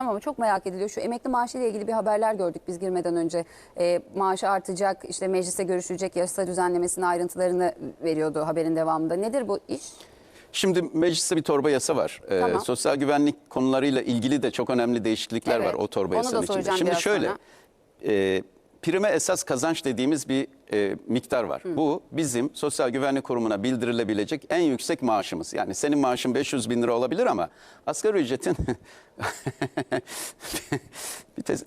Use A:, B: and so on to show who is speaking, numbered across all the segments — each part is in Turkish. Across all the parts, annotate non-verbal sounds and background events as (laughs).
A: Ama çok merak ediliyor. Şu emekli maaşı ile ilgili bir haberler gördük biz girmeden önce. E, maaşı artacak, işte mecliste görüşülecek yasa düzenlemesinin ayrıntılarını veriyordu haberin devamında. Nedir bu iş?
B: Şimdi mecliste bir torba yasa var. Ee,
A: Tamam.
B: sosyal güvenlik konularıyla ilgili de çok önemli değişiklikler
A: Evet,
B: var o torba
A: onu da
B: yasanın içinde.
A: soracağım
B: Şimdi
A: biraz
B: şöyle,
A: sonra.
B: e, prime esas kazanç dediğimiz bir e, miktar var. Bu bizim sosyal güvenlik kurumuna bildirilebilecek en yüksek maaşımız. Yani senin maaşın 500 bin lira olabilir ama asgari ücretin... (laughs) bir tez...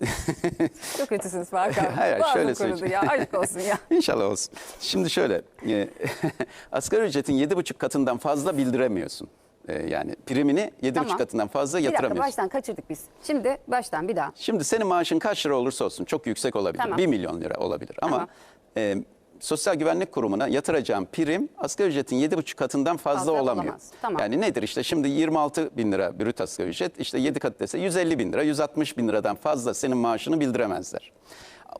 B: (laughs)
A: Çok kötüsünüz Faruk abi.
B: Hayır, şöyle
A: kurudu
B: söyleyeceğim.
A: ya. Aşk olsun ya. (laughs)
B: İnşallah olsun. Şimdi şöyle, e, asgari ücretin yedi buçuk katından fazla bildiremiyorsun. E, yani primini yedi
A: Tamam.
B: buçuk katından fazla
A: Bir
B: yatıramıyorsun.
A: baştan kaçırdık biz. Şimdi baştan bir daha.
B: Şimdi senin maaşın kaç lira olursa olsun çok yüksek olabilir.
A: Tamam.
B: 1 milyon lira olabilir. Ama
A: Tamam.
B: e, Sosyal Güvenlik Kurumu'na yatıracağım prim asgari ücretin 7,5 katından fazla,
A: Fazla
B: olamıyor.
A: olamaz. Tamam.
B: Yani nedir işte şimdi 26 bin lira brüt asgari ücret işte 7 kat dese 150 bin lira 160 bin liradan fazla senin maaşını bildiremezler.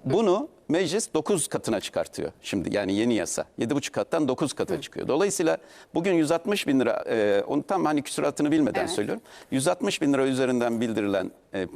B: Bunu meclis 9 katına çıkartıyor şimdi yani yeni yasa. 7,5 kattan 9 kata çıkıyor. Dolayısıyla bugün 160 bin lira e, onu tam hani küsuratını bilmeden
A: Evet.
B: söylüyorum. 160 bin lira üzerinden bildirilen e,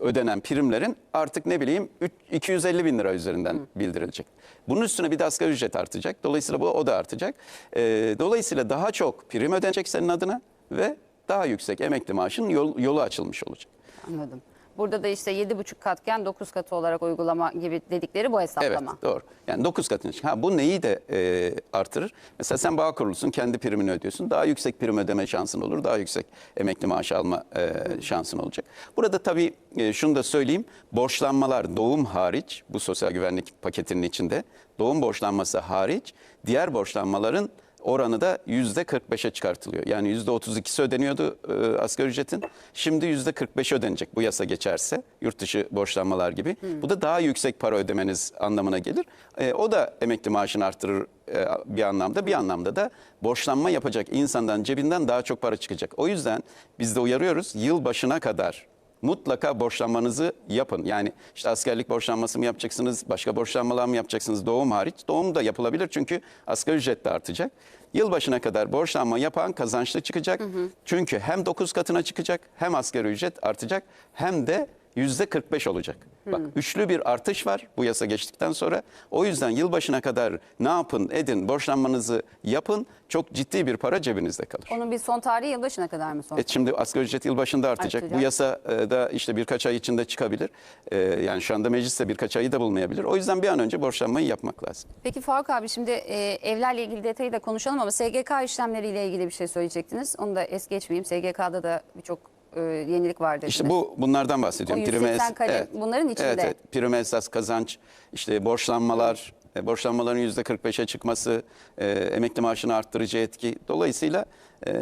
B: ödenen primlerin artık ne bileyim üç- 250 bin lira üzerinden bildirilecek. Bunun üstüne bir de asgari ücret artacak. Dolayısıyla bu o da artacak. E, dolayısıyla daha çok prim ödenecek senin adına ve daha yüksek emekli maaşın yol- yolu açılmış olacak.
A: Anladım. Burada da işte 7,5 katken 9 katı olarak uygulama gibi dedikleri bu
B: Evet
A: hesaplama.
B: doğru. Yani 9 katına çık. Ha bu neyi de e, artırır? Mesela sen bağ kurulusun, kendi primini ödüyorsun. Daha yüksek prim ödeme şansın olur. Daha yüksek emekli maaşı alma e, şansın olacak. Burada tabii e, şunu da söyleyeyim. Borçlanmalar doğum hariç bu sosyal güvenlik paketinin içinde doğum borçlanması hariç diğer borçlanmaların oranı da yüzde 45'e çıkartılıyor. Yani yüzde 32'si ödeniyordu e, asgari ücretin. Şimdi yüzde 45 ödenecek bu yasa geçerse yurt dışı borçlanmalar gibi. Bu da daha yüksek para ödemeniz anlamına gelir. E, o da emekli maaşını arttırır e, bir anlamda. Bir anlamda da borçlanma yapacak insandan cebinden daha çok para çıkacak. O yüzden biz de uyarıyoruz yıl başına kadar mutlaka borçlanmanızı yapın. Yani işte askerlik borçlanması mı yapacaksınız, başka borçlanmalar mı yapacaksınız doğum hariç? Doğum da yapılabilir çünkü asgari ücret de artacak. Yılbaşına kadar borçlanma yapan kazançlı çıkacak. Çünkü hem 9 katına çıkacak, hem asgari ücret artacak, hem de yüzde 45 olacak. Bak üçlü bir artış var bu yasa geçtikten sonra. O yüzden yılbaşına kadar ne yapın edin borçlanmanızı yapın. Çok ciddi bir para cebinizde kalır.
A: Onun bir son tarihi yılbaşına kadar mı son?
B: Evet, şimdi asgari ücret yılbaşında artacak.
A: Artacak.
B: Bu yasa e, da işte birkaç ay içinde çıkabilir. E, yani şu anda mecliste birkaç ayı da bulmayabilir. O yüzden bir an önce borçlanmayı yapmak lazım.
A: Peki Faruk abi şimdi e, evlerle ilgili detayı da konuşalım ama SGK işlemleriyle ilgili bir şey söyleyecektiniz. Onu da es geçmeyeyim. SGK'da da birçok e, yenilik var dediniz.
B: İşte bu bunlardan bahsediyorum.
A: O 180 kalem bunların içinde.
B: Evet, evet. Prime esas kazanç, işte borçlanmalar, e, borçlanmaların yüzde 45'e çıkması, e, emekli maaşını arttırıcı etki. Dolayısıyla e,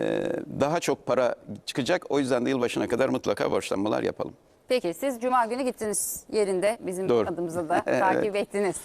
B: daha çok para çıkacak. O yüzden de yılbaşına kadar mutlaka borçlanmalar yapalım.
A: Peki siz Cuma günü gittiniz yerinde bizim
B: Doğru.
A: adımıza da (laughs)
B: Evet.
A: takip ettiniz.